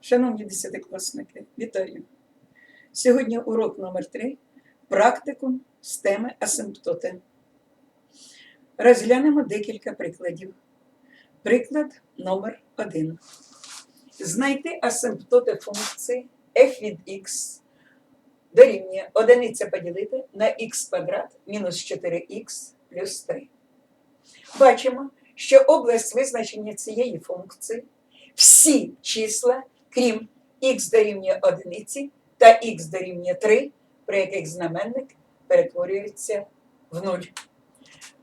Шановні десятикласники, вітаю! Сьогодні урок номер 3 практикум з теми асимптоти. Розглянемо декілька прикладів. Приклад номер 1. Знайти асимптоти функції f від x дорівнює одиниця поділити на x квадрат мінус 4х плюс 3. Бачимо, що область визначення цієї функції всі числа, крім х дорівнює одиниці та х дорівнює 3, при яких знаменник перетворюється в 0.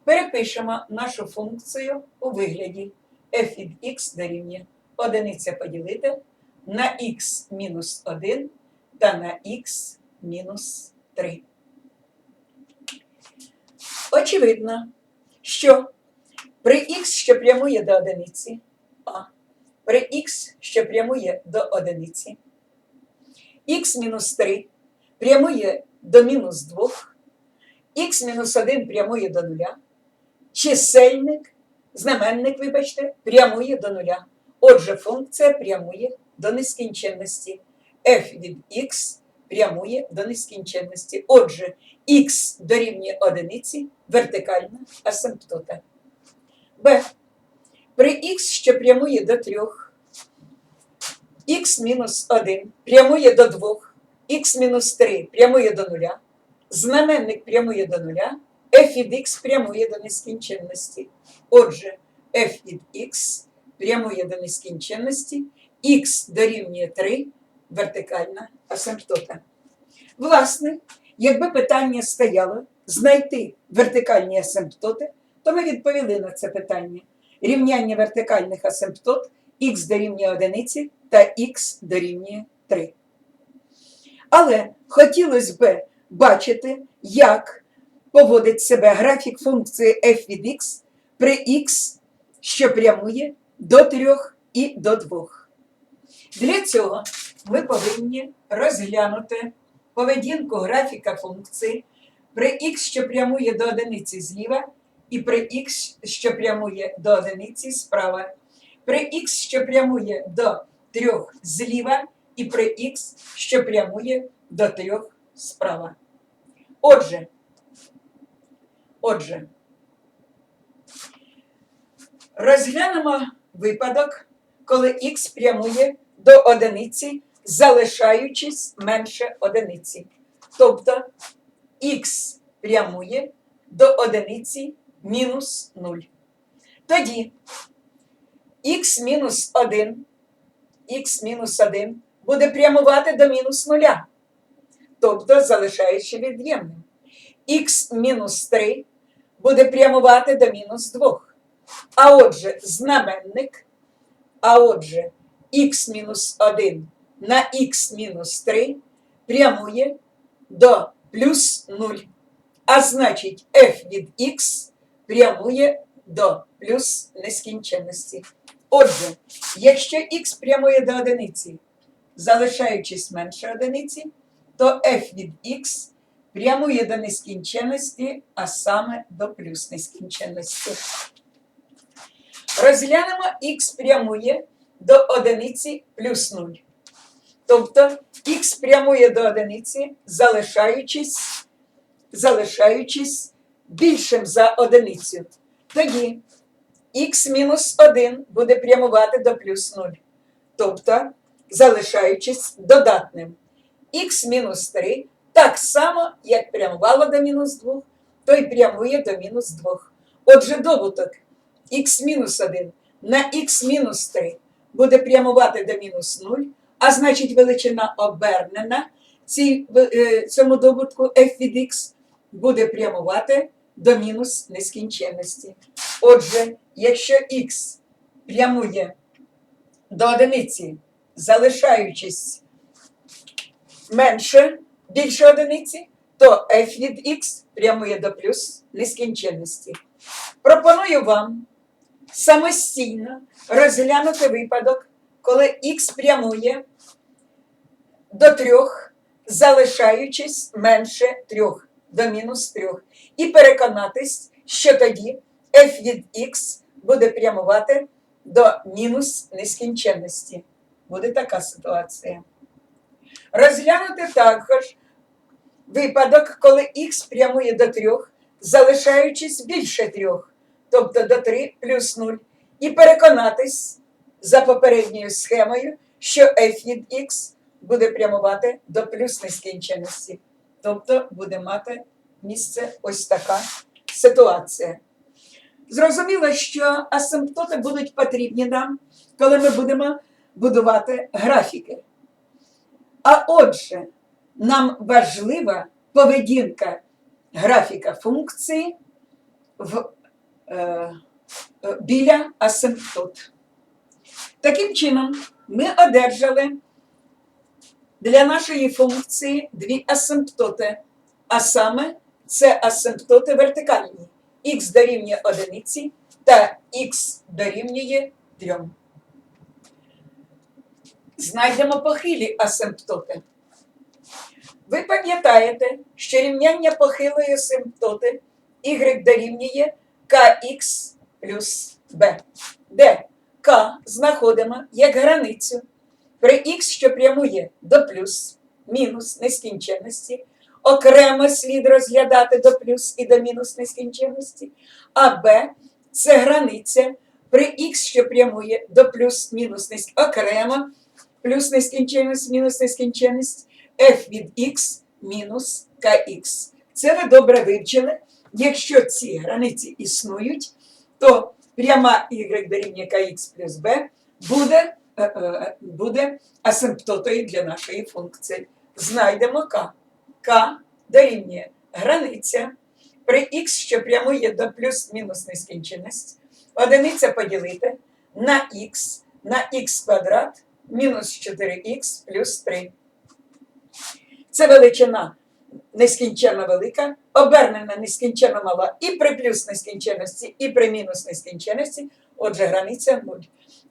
Перепишемо нашу функцію у вигляді f від x дорівнює одиниця поділити на х мінус 1 та на х мінус 3. Очевидно, що при х, що прямує до одиниці, а при х, що прямує до одиниці, х мінус 3 прямує до мінус 2, х мінус 1 прямує до нуля, чисельник, знаменник, вибачте, прямує до нуля. Отже, функція прямує до нескінченності. f від x прямує до нескінченності. Отже, х дорівнює одиниці вертикальна асимптота. Б. При х, що прямує до 3, х мінус 1 прямує до 2, х мінус 3 прямує до 0, знаменник прямує до 0, f від х прямує до нескінченності. Отже, f від х прямує до нескінченності, х дорівнює 3 вертикальна асимптота. Власне, якби питання стояло знайти вертикальні асимптоти, то ми відповіли на це питання. Рівняння вертикальних асимптот х дорівнює одиниці та х дорівнює 3. Але хотілося б бачити, як поводить себе графік функції f від x при x, що прямує до 3 і до 2. Для цього ми повинні розглянути поведінку графіка функції при х, що прямує до одиниці зліва, і при х, що прямує до одиниці справа, при х, що прямує до 3 зліва, і при х, що прямує до 3 справа. Отже, отже, розглянемо випадок, коли х прямує до одиниці, залишаючись менше одиниці. Тобто х прямує до одиниці мінус 0. Тоді х мінус 1, х мінус 1 буде прямувати до мінус 0, тобто залишаючи від'ємним. х мінус 3 буде прямувати до мінус 2. А отже, знаменник, а отже, х мінус 1 на х мінус 3 прямує до плюс 0. А значить, f від x прямує до плюс нескінченності. Отже, якщо х прямує до одиниці, залишаючись менше одиниці, то f від x прямує до нескінченності, а саме до плюс нескінченності. Розглянемо х прямує до одиниці плюс 0. Тобто х прямує до одиниці, залишаючись, залишаючись більшим за одиницю. Тоді х мінус 1 буде прямувати до плюс 0. Тобто, залишаючись додатним. х мінус 3 так само, як прямувало до мінус 2, то й прямує до мінус 2. Отже, добуток х мінус 1 на х мінус 3 буде прямувати до мінус 0, а значить величина обернена цій, е, цьому добутку f від x буде прямувати до мінус нескінченності. Отже, якщо х прямує до одиниці, залишаючись менше більше одиниці, то f від x прямує до плюс нескінченності. Пропоную вам самостійно розглянути випадок, коли х прямує до 3, залишаючись менше 3, до мінус 3. І переконатись, що тоді f від x буде прямувати до мінус нескінченності. Буде така ситуація. Розглянути також випадок, коли х прямує до 3, залишаючись більше 3, тобто до 3 плюс 0, і переконатись за попередньою схемою, що f від x буде прямувати до плюс нескінченності. Тобто буде мати місце ось така ситуація. Зрозуміло, що асимптоти будуть потрібні нам, коли ми будемо будувати графіки. А отже, нам важлива поведінка графіка функції в, е, е, біля асимптот. Таким чином, ми одержали для нашої функції дві асимптоти, а саме це асимптоти вертикальні. х дорівнює одиниці та х дорівнює 3. Знайдемо похилі асимптоти. Ви пам'ятаєте, що рівняння похилої асимптоти y дорівнює kx плюс b, де k знаходимо як границю при х, що прямує до плюс, мінус нескінченності, окремо слід розглядати до плюс і до мінус нескінченності, а b – це границя при х, що прямує до плюс мінус нескінченності, окремо плюс нескінченність, мінус нескінченність, f від x мінус kx. Це ви добре вивчили. Якщо ці границі існують, то пряма y дорівнює kx плюс b буде, буде асимптотою для нашої функції. Знайдемо k. k дорівнює границя при x, що прямує до плюс-мінус нескінченність. Одиниця поділити на x на х квадрат мінус 4х плюс 3. Це величина нескінченно велика, обернена нескінченно мала і при плюс нескінченності, і при мінус нескінченності. Отже, границя 0.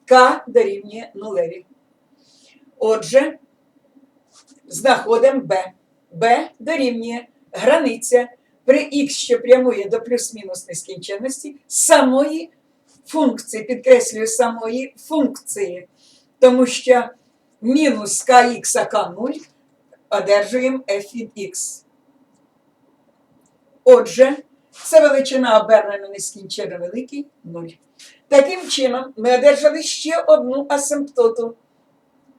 К дорівнює нулеві. Отже, знаходимо Б. Б дорівнює границя при х, що прямує до плюс-мінус нескінченності, самої функції, підкреслюю, самої функції. Тому що мінус kx к 0 одержуємо f від x. Отже, це величина обернена нескінченно великий 0. Таким чином, ми одержали ще одну асимптоту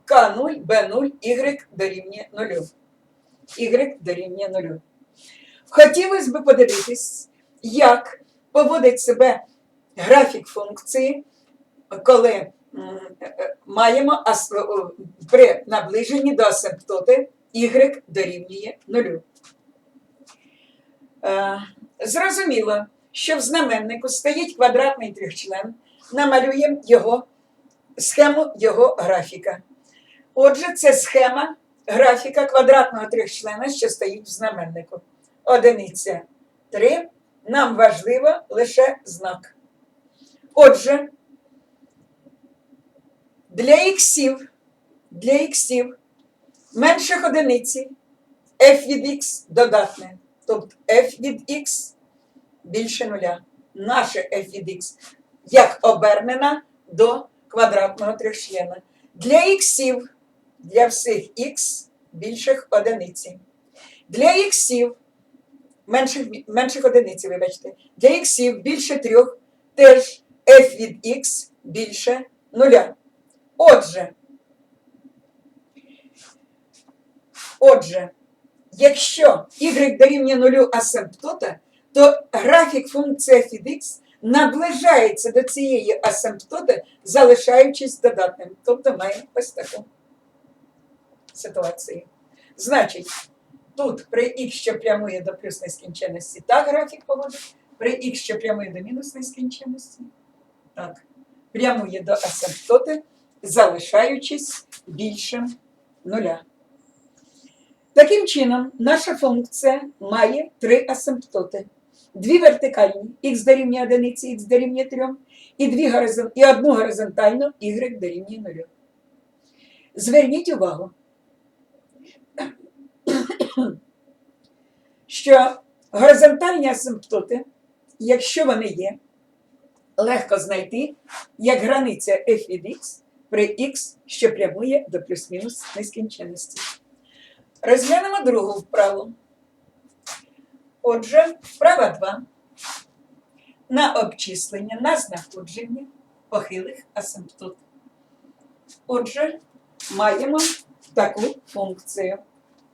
К0, Б0, Y дорівнює 0. Y дорівнює 0. Хотілося б подивитись, як поводить себе графік функції, коли маємо при наближенні до асимптоти y дорівнює 0. Е, Зрозуміло, що в знаменнику стоїть квадратний трьохчлен, намалюємо його схему його графіка. Отже, це схема графіка квадратного трьохчлена, що стоїть в знаменнику. Одиниця 3. Нам важливо лише знак. Отже, для іксів, для іксів менших одиниці f від x додатне. Тобто f від x більше нуля. Наше f від x як обернена до квадратного трьохчлена. Для іксів, для всіх x більших одиниці. Для іксів менших, менших одиниці, вибачте, для іксів більше трьох теж f від x більше нуля. Отже, отже, якщо y дорівнює нулю асимптота, то графік функції f x наближається до цієї асимптоти, залишаючись додатним. Тобто маємо ось таку ситуацію. Значить, тут при х, що прямує до плюс нескінченності, так графік поводить, при х, що прямує до мінус нескінченності, так, прямує до асимптоти, залишаючись більшим нуля. Таким чином, наша функція має три асимптоти. Дві вертикальні, х дорівнює одиниці, х дорівнює 3, і, дві горизон... і одну горизонтальну, y дорівнює 0. Зверніть увагу, що горизонтальні асимптоти, якщо вони є, легко знайти як границя f від x при х, що прямує до плюс-мінус нескінченності. Розглянемо другу вправу. Отже, вправа 2. На обчислення, на знаходження похилих асимптот. Отже, маємо таку функцію.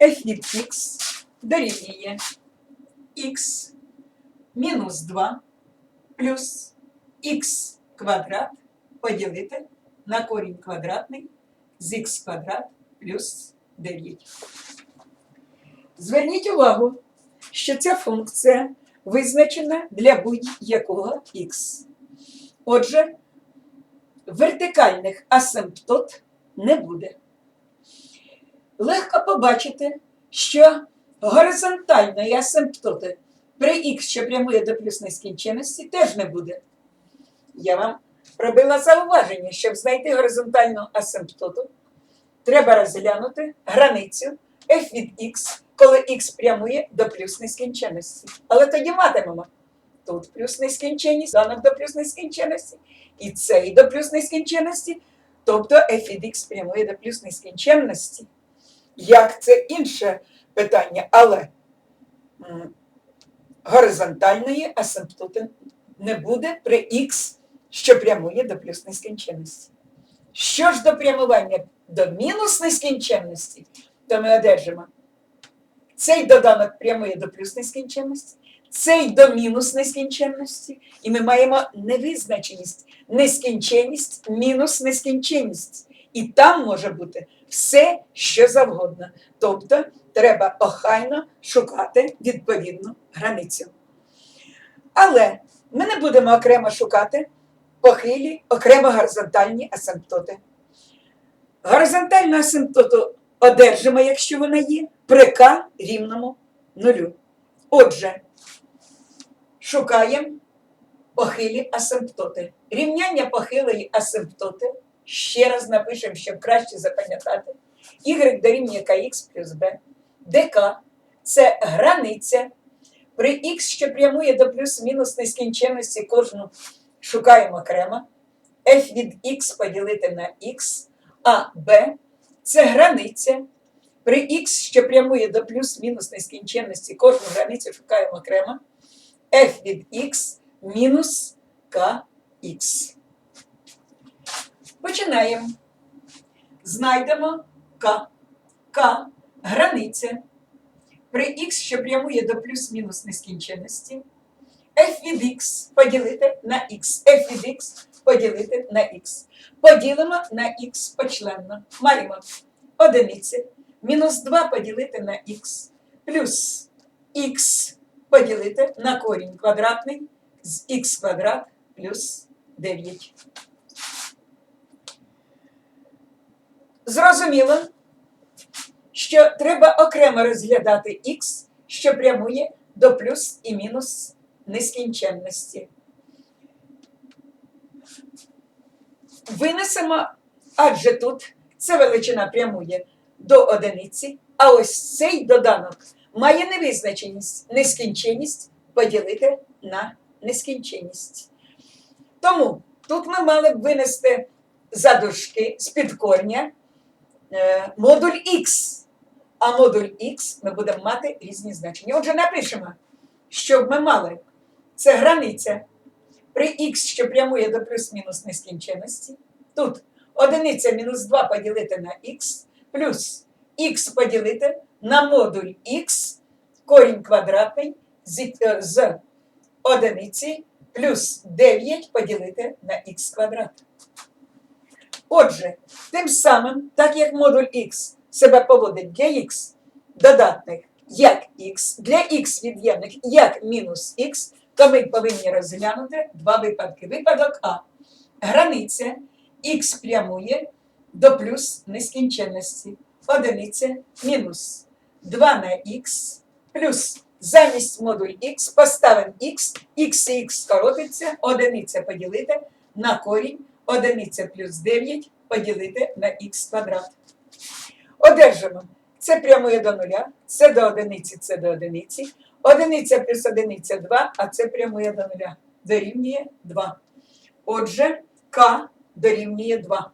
f від x дорівнює x мінус 2 плюс х квадрат поділити на корінь квадратний з х квадрат плюс 9. Зверніть увагу, що ця функція визначена для будь-якого х. Отже, вертикальних асимптот не буде. Легко побачити, що горизонтальної асимптоти при х, що прямує до плюс нескінченності, теж не буде. Я вам робила зауваження, щоб знайти горизонтальну асимптоту, треба розглянути границю f від x, коли x прямує до плюс нескінченності. Але тоді матимемо тут плюс нескінченність, данок до плюс нескінченності, і цей до плюс нескінченності, тобто f від x прямує до плюс нескінченності. Як це інше питання, але горизонтальної асимптоти не буде при х, що прямує до плюс нескінченності. Що ж до прямування до мінус нескінченності, то ми одержимо цей доданок прямує до плюс нескінченності, цей до мінус нескінченності, і ми маємо невизначеність, нескінченність, мінус нескінченність. І там може бути все, що завгодно. Тобто треба охайно шукати відповідну границю. Але ми не будемо окремо шукати похилі, окремо горизонтальні асимптоти. Горизонтальну асимптоту одержимо, якщо вона є, при k рівному нулю. Отже, шукаємо похилі асимптоти. Рівняння похилої асимптоти. Ще раз напишемо, щоб краще запам'ятати. Y дорівнює kx плюс b. ДК це границя. При х, що прямує до плюс-мінус нескінченності, кожну шукаємо окремо. f від x поділити на x, а b це границя. При х, що прямує до плюс-мінус нескінченності, кожну границю шукаємо окремо. f від x мінус kx. Починаємо. Знайдемо k. k границя. При х, що прямує до плюс-мінус нескінченності. f від x поділити на x. f від x поділити на x. Поділимо на х почленно. Маємо одиниці. Мінус 2 поділити на х. Плюс х поділити на корінь квадратний з х квадрат плюс 9. Зрозуміло, що треба окремо розглядати х, що прямує до плюс і мінус нескінченності. Винесемо, адже тут ця величина прямує до одиниці, а ось цей доданок має невизначеність, нескінченність поділити на нескінченність. Тому тут ми мали б винести за дужки з-під корня е, модуль Х. А модуль Х ми будемо мати різні значення. Отже, напишемо, щоб ми мали це границя при х, що прямує до плюс-мінус нескінченності. Тут одиниця мінус 2 поділити на х, плюс х поділити на модуль х, корінь квадратний з, е, з одиниці плюс 9 поділити на х квадрат. Отже, тим самим, так як модуль х себе поводить для х додатних як х, для х від'ємних як мінус х, то ми повинні розглянути два випадки. Випадок А. Границя х прямує до плюс нескінченності. Одиниця мінус 2 на х плюс замість модуль х поставимо х, х і х скоротиться, одиниця поділити на корінь, одиниця плюс 9 поділити на х квадрат. Одержимо. Це прямує до нуля, це до одиниці, це до одиниці. Одиниця плюс одиниця 2, а це прямує до нуля. Дорівнює 2. Отже, К дорівнює 2.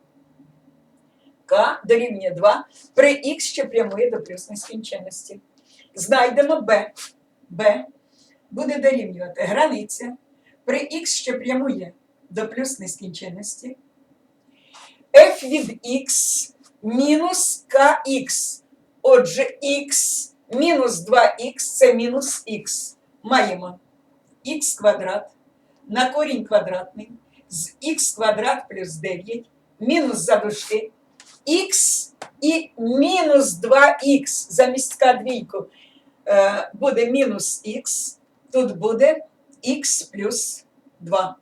К дорівнює 2 при х, що прямує до плюс нескінченності. Знайдемо b. b буде дорівнювати границя при х, що прямує до плюс нескінченності. f від x мінус kx. Отже, х мінус 2х це мінус х. Маємо х квадрат на корінь квадратний з х квадрат плюс 9 мінус задушки х і мінус 2х замість к двійку е, буде мінус х, тут буде х плюс 2.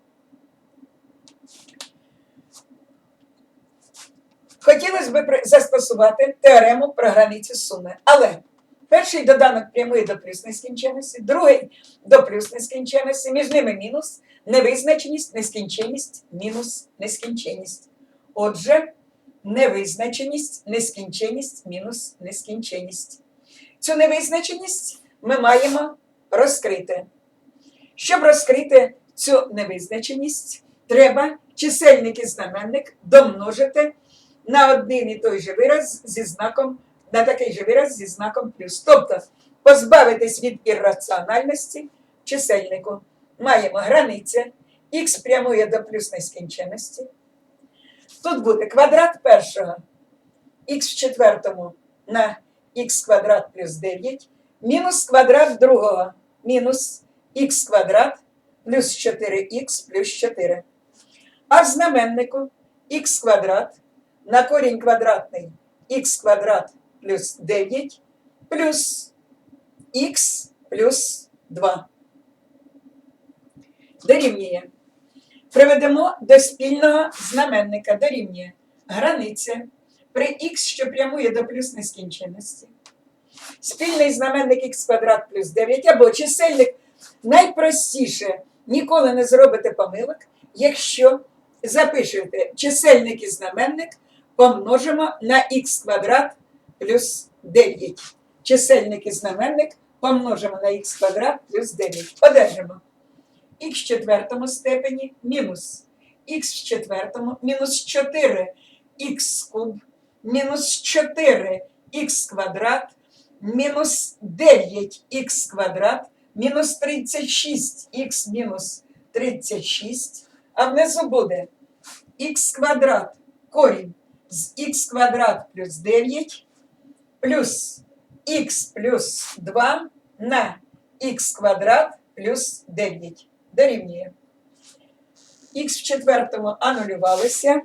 Хотілося б застосувати теорему про границю суми, але перший доданок прямує до плюс нескінченності, другий до плюс нескінченності, між ними мінус, невизначеність, нескінченність, мінус нескінченність. Отже, невизначеність, нескінченність, мінус нескінченність. Цю невизначеність ми маємо розкрити. Щоб розкрити цю невизначеність, треба чисельник і знаменник домножити на один і той же вираз зі знаком, на такий же вираз зі знаком плюс. Тобто позбавитись від ірраціональності чисельнику. Маємо границя, х прямує до плюс нескінченності. Тут буде квадрат першого, х в четвертому на х квадрат плюс 9, мінус квадрат другого, мінус х квадрат плюс 4х плюс 4. А в знаменнику х квадрат на корінь квадратний х квадрат плюс 9 плюс х плюс 2. Дорівнює. Приведемо до спільного знаменника дорівнює границя при х, що прямує до плюс нескінченності. Спільний знаменник х квадрат плюс 9 або чисельник найпростіше ніколи не зробите помилок, якщо запишете чисельник і знаменник помножимо на х квадрат плюс 9. Чисельник і знаменник помножимо на х квадрат плюс 9. Одержимо. Х в четвертому степені мінус. Х в четвертому мінус 4 х куб мінус 4 х квадрат мінус 9 х квадрат мінус 36 х мінус 36, а внизу буде х квадрат корінь з х квадрат плюс 9 плюс х плюс 2 на х квадрат плюс 9 дорівнює. Х в четвертому анулювалося.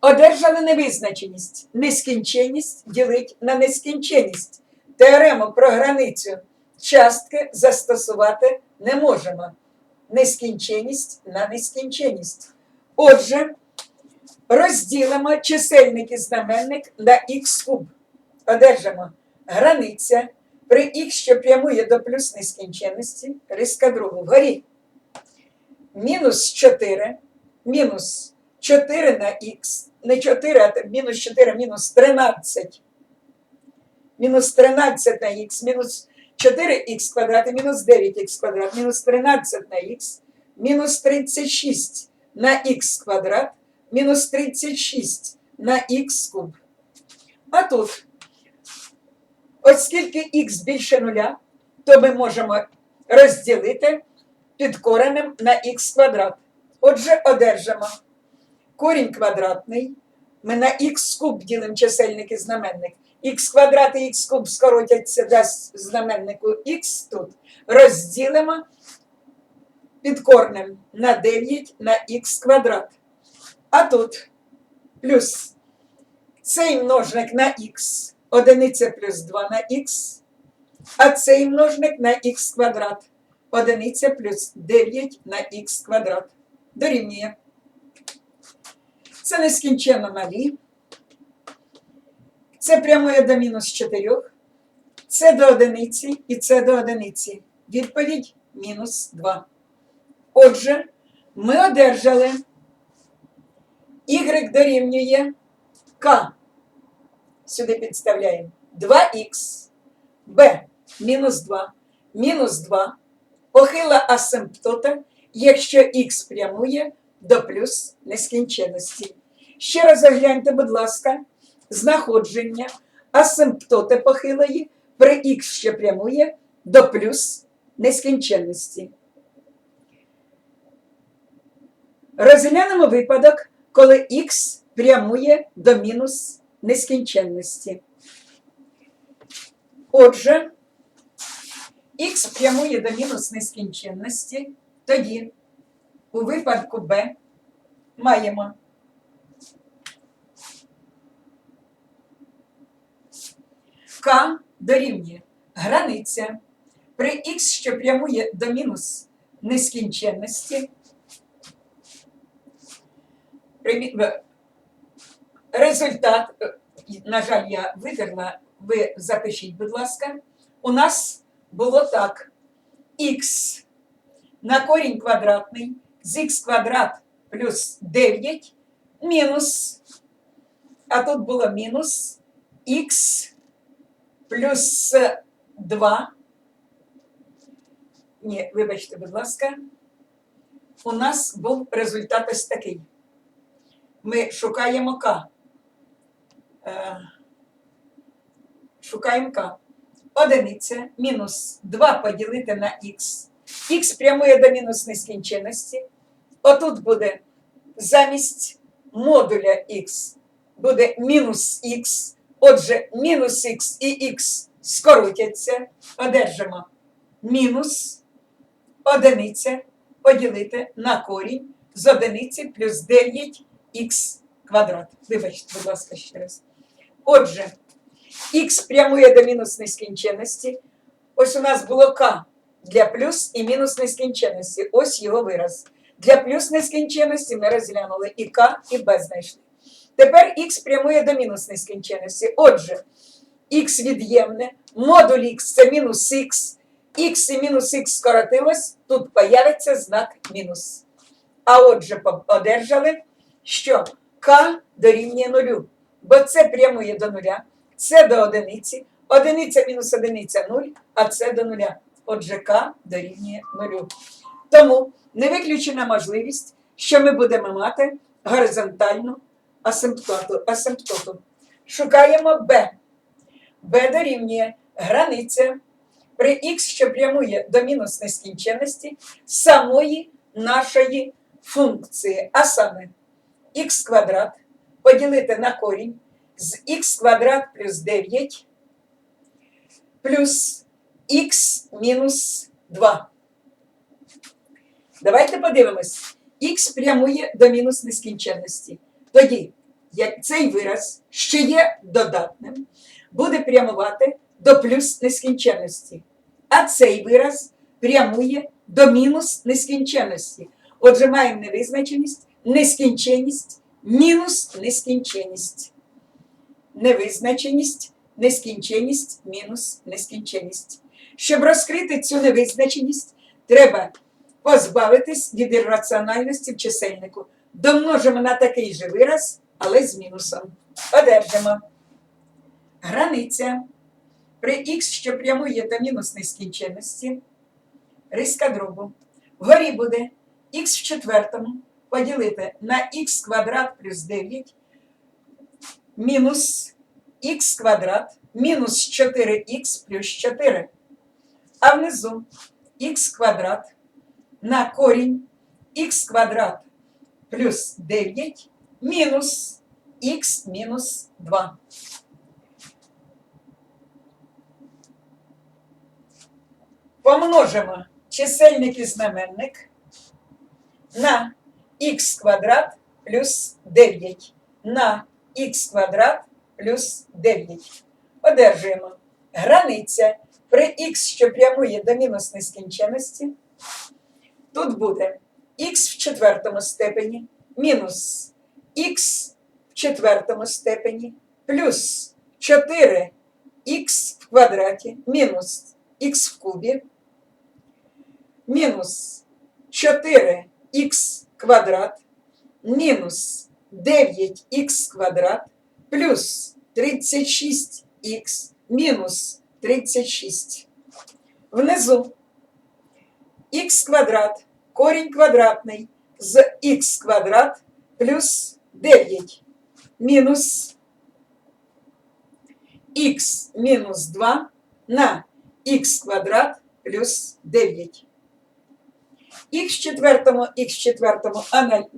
Одержали невизначеність. Нескінченність ділить на нескінченність. Теорему про границю частки застосувати не можемо. Нескінченність на нескінченність. Отже, розділимо чисельник і знаменник на х куб. Одержимо границя при х, що прямує до плюс нескінченності, риска другу вгорі. Мінус 4, мінус 4 на х, не 4, а мінус 4, мінус 13. Мінус 13 на х, мінус 4х квадрат мінус 9х квадрат, мінус 13 на х, мінус 36 на х квадрат, мінус 36 на х куб. А тут, оскільки х більше нуля, то ми можемо розділити під коренем на х квадрат. Отже, одержимо корінь квадратний. Ми на х куб ділимо чисельник і знаменник. Х квадрат і х куб скоротяться дасть знаменнику х тут. Розділимо під корнем на 9 на х квадрат. А тут плюс цей множник на х, одиниця плюс 2 на х, а цей множник на х квадрат, одиниця плюс 9 на х квадрат. Дорівнює. Це нескінченно малі. Це прямує до мінус 4, це до одиниці і це до одиниці. Відповідь мінус 2. Отже, ми одержали y дорівнює k. Сюди підставляємо 2х, b мінус 2, мінус 2, похила асимптота, якщо х прямує до плюс нескінченності. Ще раз огляньте, будь ласка, знаходження асимптоти похилої при х, що прямує до плюс нескінченності. Розглянемо випадок, коли х прямує до мінус нескінченності. Отже, х прямує до мінус нескінченності, тоді у випадку b маємо k дорівнює границя при х, що прямує до мінус нескінченності. Результат, е, на жаль, я витерла, ви запишіть, будь ласка. У нас було так: х на корінь квадратний з х квадрат плюс 9 мінус, а тут було мінус х плюс 2. Ні, вибачте, будь ласка. У нас був результат ось такий. Ми шукаємо К. Е, Шукаємо К. Одиниця мінус 2 поділити на х. Х прямує до мінус нескінченності. Отут буде замість модуля х буде мінус х. Отже, мінус х і х скоротяться. Одержимо мінус одиниця поділити на корінь з одиниці плюс 9х квадрат. Вибачте, будь ласка, ще раз. Отже, х прямує до мінус нескінченності. Ось у нас було k для плюс і мінус нескінченності. Ось його вираз. Для плюс нескінченності ми розглянули і k, і b знайшли. Тепер х прямує до мінус нескінченності. Отже, х від'ємне, модуль х це мінус х, х і мінус х скоротилось, тут появиться знак мінус. А отже, одержали, що k дорівнює нулю, бо це прямує до нуля, це до одиниці, одиниця мінус одиниця нуль, а це до нуля. Отже, k дорівнює нулю. Тому не виключена можливість, що ми будемо мати горизонтальну асимптоту. асимптоту. Шукаємо b. b дорівнює границя при х, що прямує до мінус нескінченності самої нашої функції, а саме х квадрат поділити на корінь з х квадрат плюс 9 плюс х мінус 2. Давайте подивимось. Х прямує до мінус нескінченності. Тоді цей вираз, що є додатним, буде прямувати до плюс нескінченності. А цей вираз прямує до мінус нескінченності. Отже, маємо невизначеність, нескінченність, мінус нескінченність. Невизначеність, нескінченність, мінус нескінченність. Щоб розкрити цю невизначеність, треба позбавитись від ірраціональності в чисельнику. Домножимо на такий же вираз, але з мінусом. Одержимо. Границя при х, що прямує до мінус нескінченності, риска дробу. Вгорі буде х в четвертому поділити на х квадрат плюс 9 мінус х квадрат мінус 4х плюс 4. А внизу х квадрат на корінь х квадрат плюс 9 мінус х мінус 2. Помножимо чисельник і знаменник на х квадрат плюс 9 на х квадрат плюс 9. Одержуємо границя при х, що прямує до мінус нескінченності. Тут буде х в четвертому степені мінус х в четвертому степені плюс 4х в квадраті мінус х в кубі мінус 4х квадрат мінус 9х квадрат плюс 36х мінус 36. Внизу х квадрат, корінь квадратний з х квадрат плюс 9. мінус х мінус 2 на х квадрат плюс 9. Х в четвертому, х в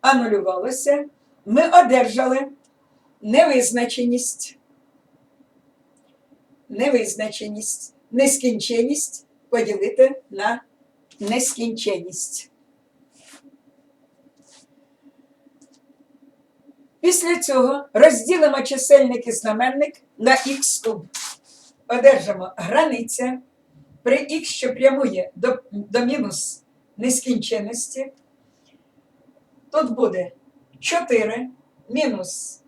анулювалося. Ми одержали невизначеність. Невизначеність. Нескінченість поділити на нескінченість. Після цього розділимо чисельник і знаменник на х куб. Одержимо границя при х, що прямує до, до мінус нескінченності. Тут буде 4 мінус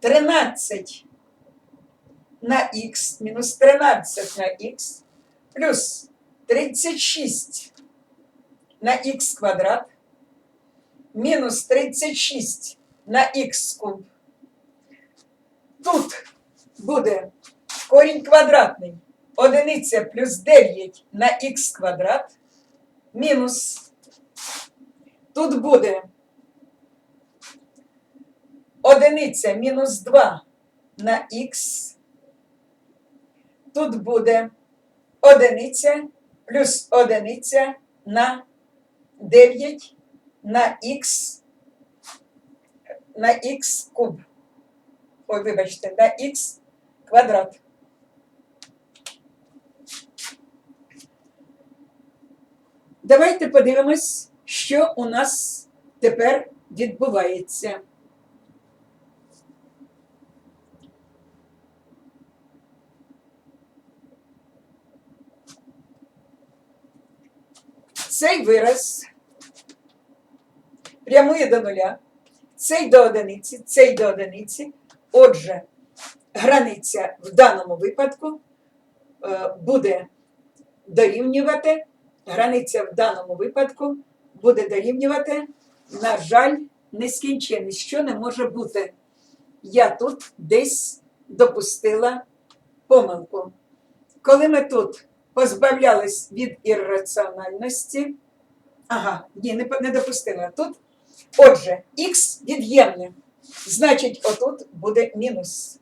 13 на х, мінус 13 на х, плюс 36 на х квадрат, мінус 36 на х куб. Тут буде корінь квадратний. Одиниця плюс 9 на х квадрат мінус. Тут буде одиниця мінус 2 на х. Тут буде одиниця плюс одиниця на 9 на х на х куб. Ой, вибачте, на х квадрат. Давайте подивимось, що у нас тепер відбувається. Цей вираз прямує до нуля, цей до одиниці, цей до одиниці. Отже, границя в даному випадку е, буде дорівнювати, границя в даному випадку буде дорівнювати, на жаль, нескінченність, що не може бути. Я тут десь допустила помилку. Коли ми тут позбавлялись від ірраціональності, ага, ні, не, не допустила. Тут, отже, х від'ємне, значить, отут буде мінус.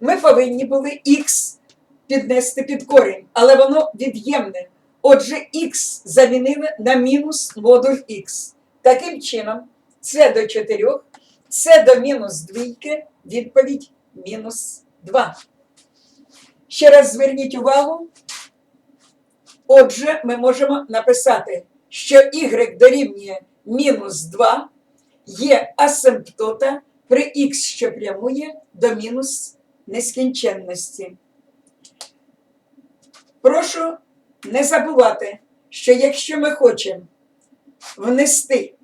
Ми повинні були х піднести під корінь, але воно від'ємне. Отже, х замінили на мінус модуль х. Таким чином, це до 4, це до мінус двійки, відповідь мінус 2. Ще раз зверніть увагу. Отже, ми можемо написати, що y дорівнює мінус 2 є асимптота при х, що прямує до мінус нескінченності. Прошу не забувати, що якщо ми хочемо внести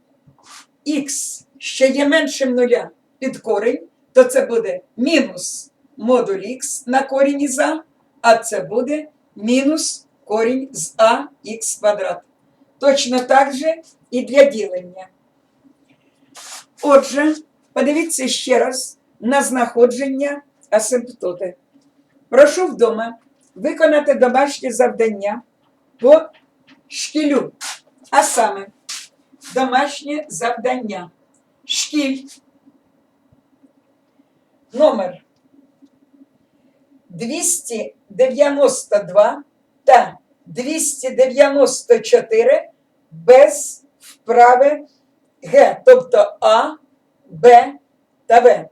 х, що є меншим нуля, під корінь, то це буде мінус модуль х на корінь із а, а це буде мінус корінь з а х квадрат. Точно так же і для ділення. Отже, подивіться ще раз на знаходження асимптоти. Прошу вдома виконати домашнє завдання по шкілю, а саме домашнє завдання. Шкіль номер 292 та 294 без вправи Г, тобто А, Б та В.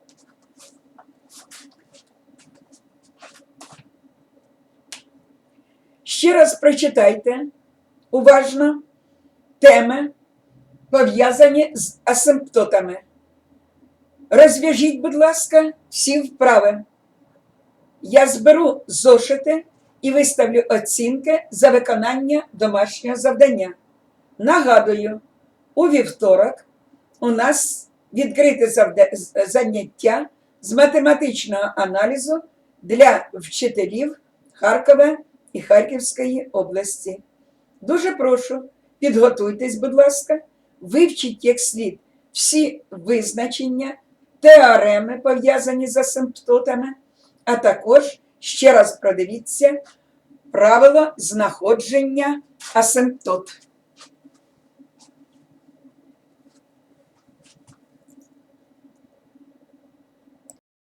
Ще раз прочитайте уважно теми, пов'язані з асимптотами. Розв'яжіть, будь ласка, всі вправи. Я зберу зошити і виставлю оцінки за виконання домашнього завдання. Нагадую, у вівторок у нас відкрите заняття з математичного аналізу для вчителів Харкова і Харківської області. Дуже прошу, підготуйтесь, будь ласка, вивчіть як слід всі визначення, теореми, пов'язані з асимптотами, а також ще раз продивіться правило знаходження асимптот.